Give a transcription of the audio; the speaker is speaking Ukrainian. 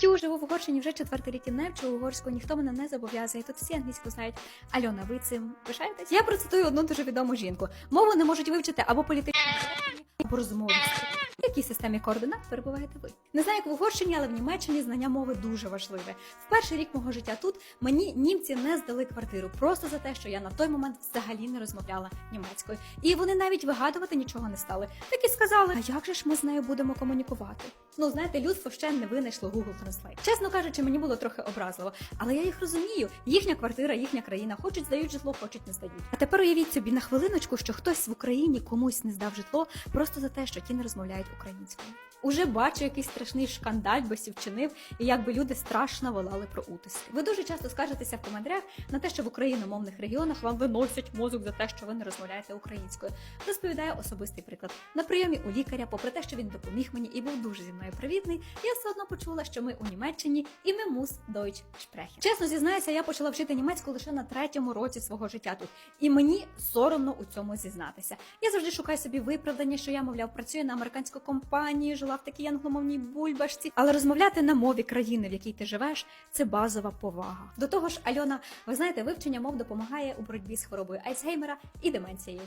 Тю, живу в Угорщині вже четвертий рік і не вчу угорську, ніхто мене не зобов'язує. Тут всі англійську знають. Альона, ви цим пишаєтесь? Я процитую одну дуже відому жінку. Мову не можуть вивчити або політичні, або розмови. Якій системі координат перебуваєте ви? Не знаю, як в Угорщині, але в Німеччині знання мови дуже важливе. В перший рік мого життя тут мені німці не здали квартиру просто за те, що я на той момент взагалі не розмовляла німецькою. І вони навіть вигадувати нічого не стали. Так і сказали, а як же ж ми з нею будемо комунікувати? Ну, знаєте, людство ще не винайшло Google Translate. Чесно кажучи, мені було трохи образливо, але я їх розумію. Їхня квартира, їхня країна, хочуть здають житло, хочуть не здають. А тепер уявіть собі на хвилиночку, що хтось в Україні комусь не здав житло просто за те, що ті не розмовляють українською. Уже бачу якийсь страшний шкандаль босів вчинив, і якби люди страшно волали про утиски. Ви дуже часто скаржитеся в коментарях на те, що в україномовних регіонах вам виносять мозок за те, що ви не розмовляєте українською. Розповідаю особистий приклад. На прийомі у лікаря, попри те, що він допоміг мені і був дуже зі мною привітний, я все одно почула, що ми у Німеччині і ми мус Deutsch sprechen. Чесно зізнаюся, я почала вчити німецьку лише на третьому році свого життя тут, і мені соромно у цьому зізнатися. Я завжди шукаю собі виправдання, що я, мовляв, працюю на американську компанію, жила в такій англомовній бульбашці. Але розмовляти на мові країни, в якій ти живеш, це базова повага. До того ж, Альона, ви знаєте, вивчення мов допомагає у боротьбі з хворобою Альцгеймера і деменцією.